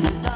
Mm-hmm.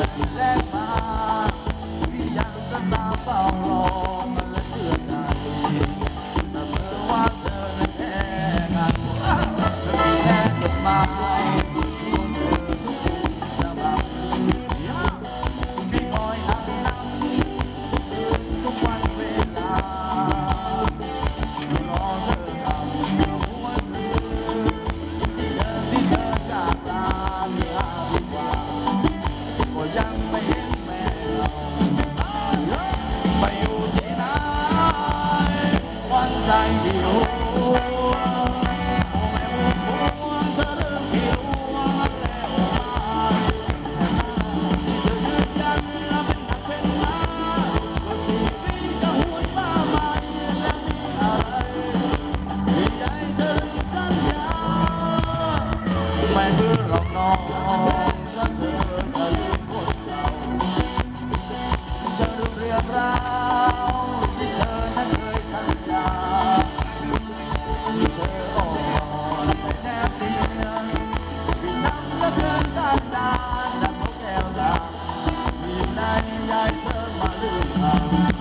ำแ Thank you.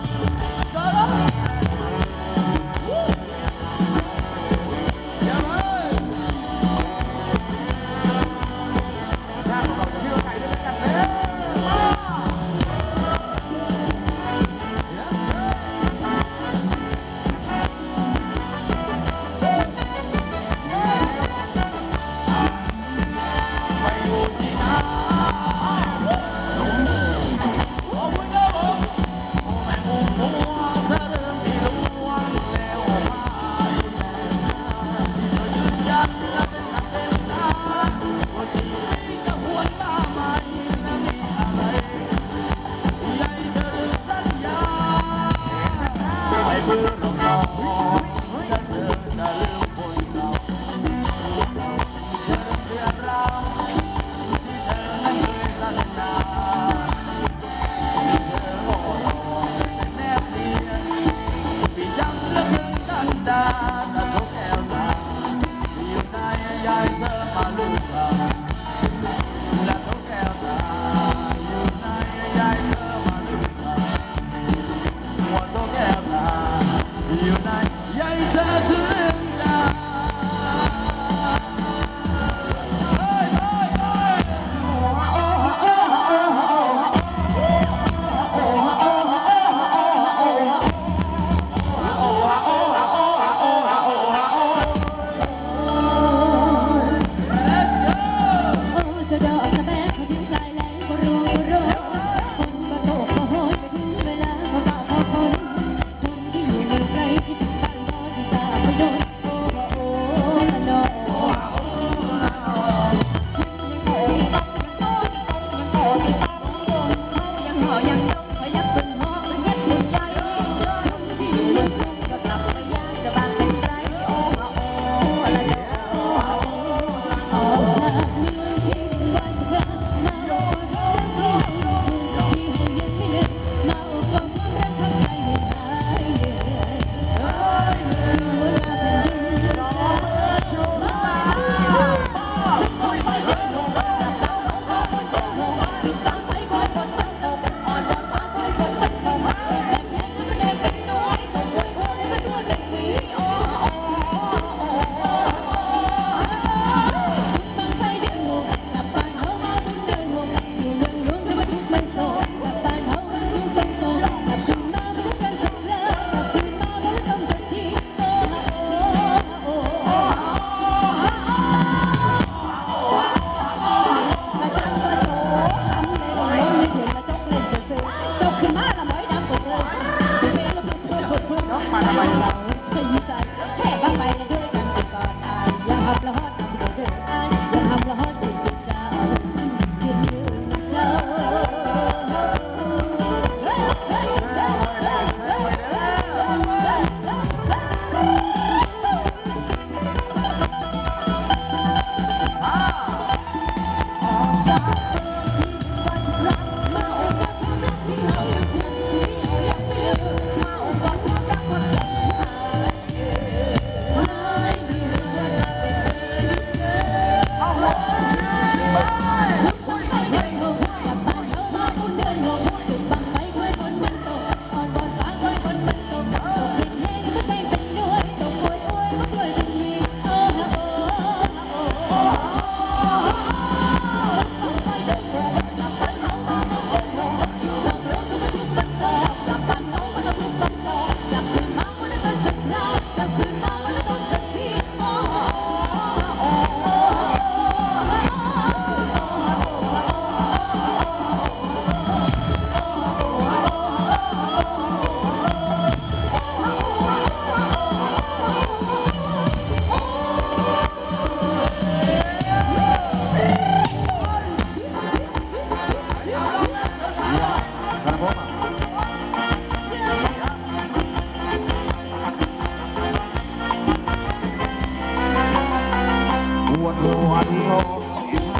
ดวนโล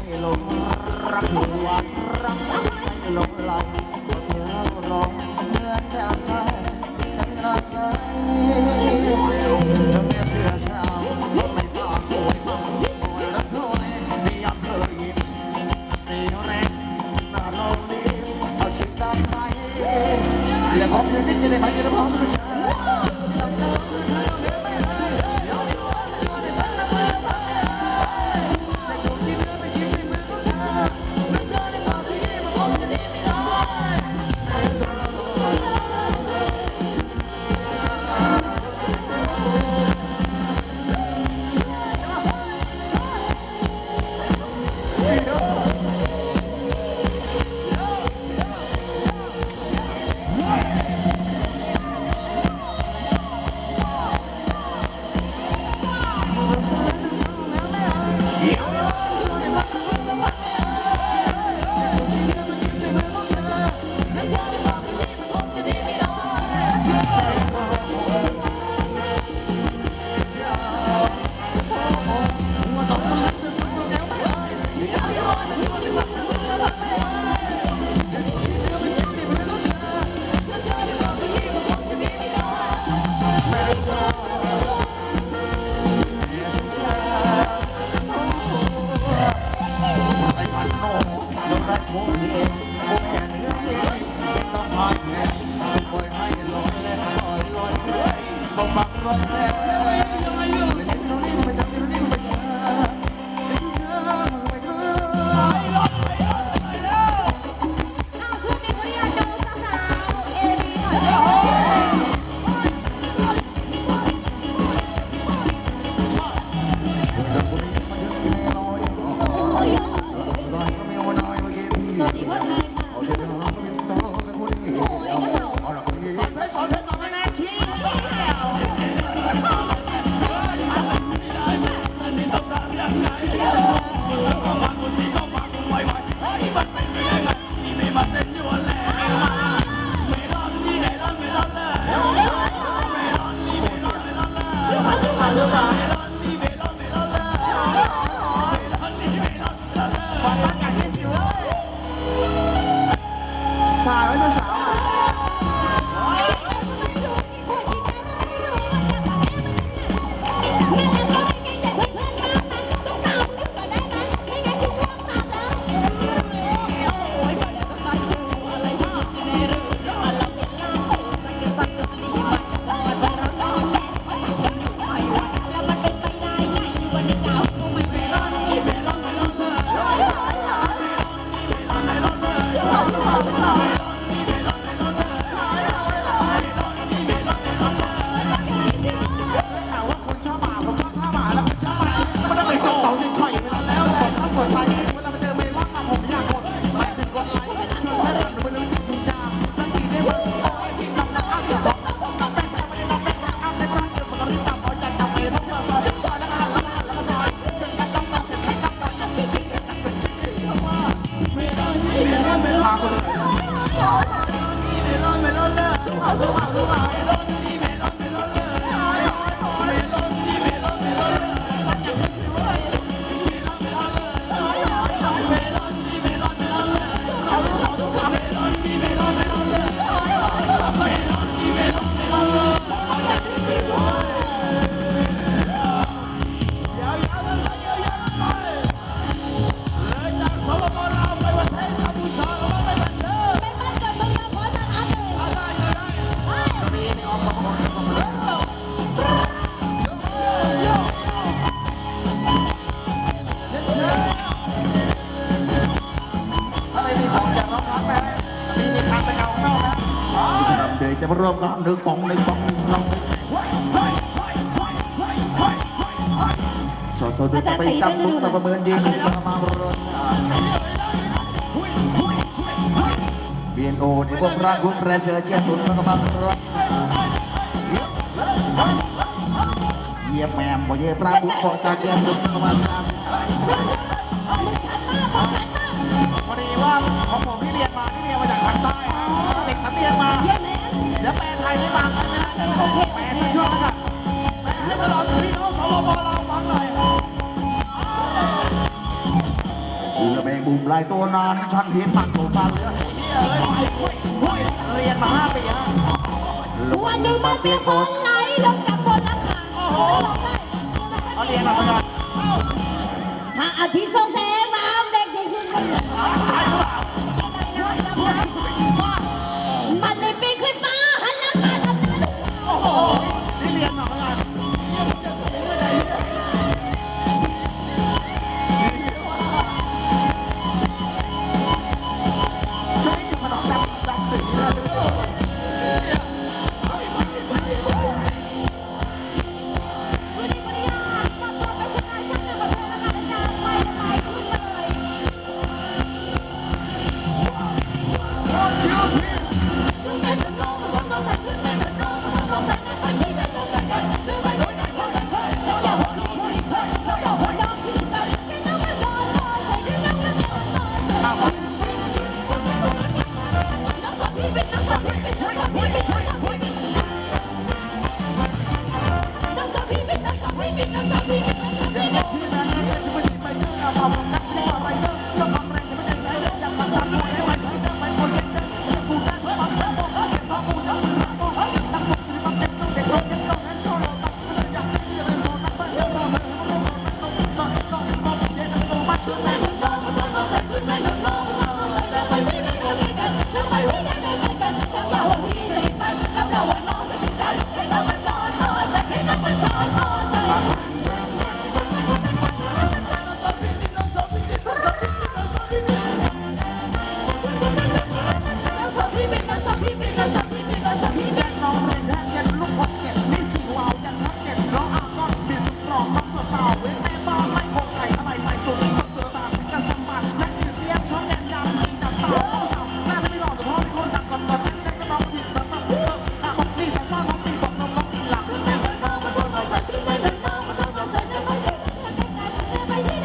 ให้ลงรักหวนรักให้ลงไหลก็เธอร้องเหมือนดังไฟฉันรักเธอไม่เสื่อสาวไม่ต่อสวยโอ้ยรักสวยไม่ยอมเธอยิ้มตีแรงหน้าลงนี้เอาชิดได้ไหมและพร้อมเธอที่จะได้ไหมจะได้พร้อมทุกเช้า จับมุกมาประเมินดินมามาร้อนเบียนโอนี่พวกร่างคุณแพรเสือเจียตุนมากมารนเยี่ยมแมมบ่เย่ปลาบุกขอจากเดือนตุนมากมาสร้างพอดีว่าของผมที่เรียนมาที่เรียนมาจากทางใต้นะเด็กสำเนียงมาแล้วแปลไทยไม่ฟังไม่ได้แปลช่วยนะครับแปลให้พวกเราพี่น้องสปปลาฟังหน่อย และแมงมุมลายตัวนานช่างเห็นมันโฉบพันเลือดเรียนมาห้าปีฮะวันหนึ่งมันเปียกฝนไหลลงกับบนหลังคาโอ้าเรียนมาก่อนพระอาทิตย์ทรง bailar.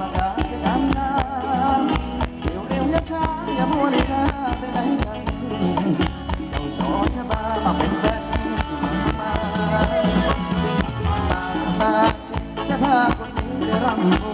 ประกาศจะกำลังเร็วเร็วอย่าช้าอย่ามัวเลยนะไปไหนกันเจ้าชอชะบามาเป็นแฟนจุดมามามาจะพาคนนี้ไปรำ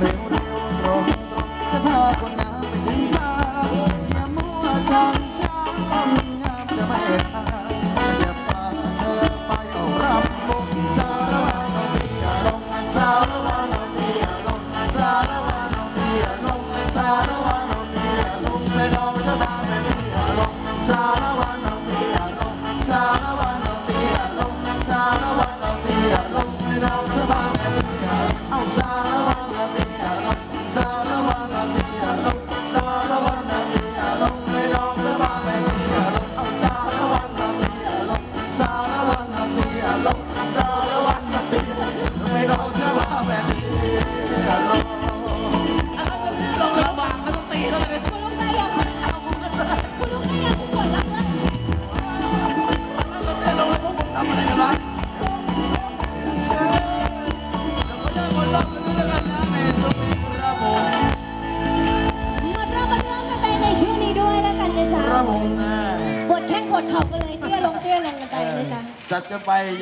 Reunión, se va a poner.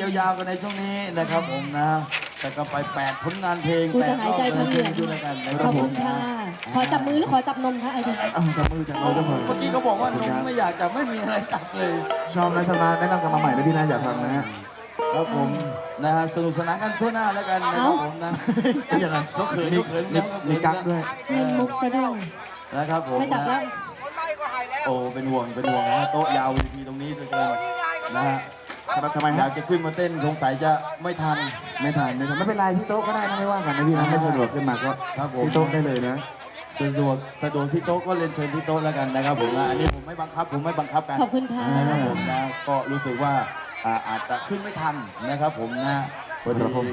ยาวๆกันในช่วงนี้นะครับผมนะ แต่ก็ไปแปดผลงานเพลงกูแปจะดารอยบใจพันเหเช่รีนยญด้วยกันนะครับบผมนะค่ะ ขอจับมือหรือขอจับนมคะไอ้เด็กเจับมือจับนมือจับมือเมื่อกี้เขาบอกว่าหนุ่มไม่อยากจับไม่มีอะไรตักเลย ชอบนะชนะแนะนำกันมาใหม่เลยพี่นะอยากฟังนะฮะ ครับผมนะฮะสนุกสนานกันทั่วหน้าแล้วกันนะครับผมนะอย่างไรก็เขินมีก็เขินมีมีกั๊กด้วยมีมุกซะด้วยนะครับผมไม่จับแล้ว โอ้เป็นห่วงเป็นห่วงนะโต๊ะยาววีตรงนี้เหลยเนนะฮะ ครัทำไมอฮะยากจะขึ้นมาเต้นสงสัยจะไม่ทัน ไม่ทันไม่ทันไม่เป็นไรพี่โต๊ะก็ได้นะไม่ว่ากันนะพี่นะไม่สะดวกขึ้นมาก็ครับผม พี่โต๊ะได้เลยนะ สะดวกสะดวกที่โต๊ะก็เรียนเชิญที่โต๊ะแล้วกันนะครับผมนะอันนี้ผมไม่บังคับ ผมไม่บังคับกันขอบคุณค่ะ นะครับผมนะก็รู้สึกว่าอาจจะขึ้นไม่ทันนะครับผมนะคุณดลำพง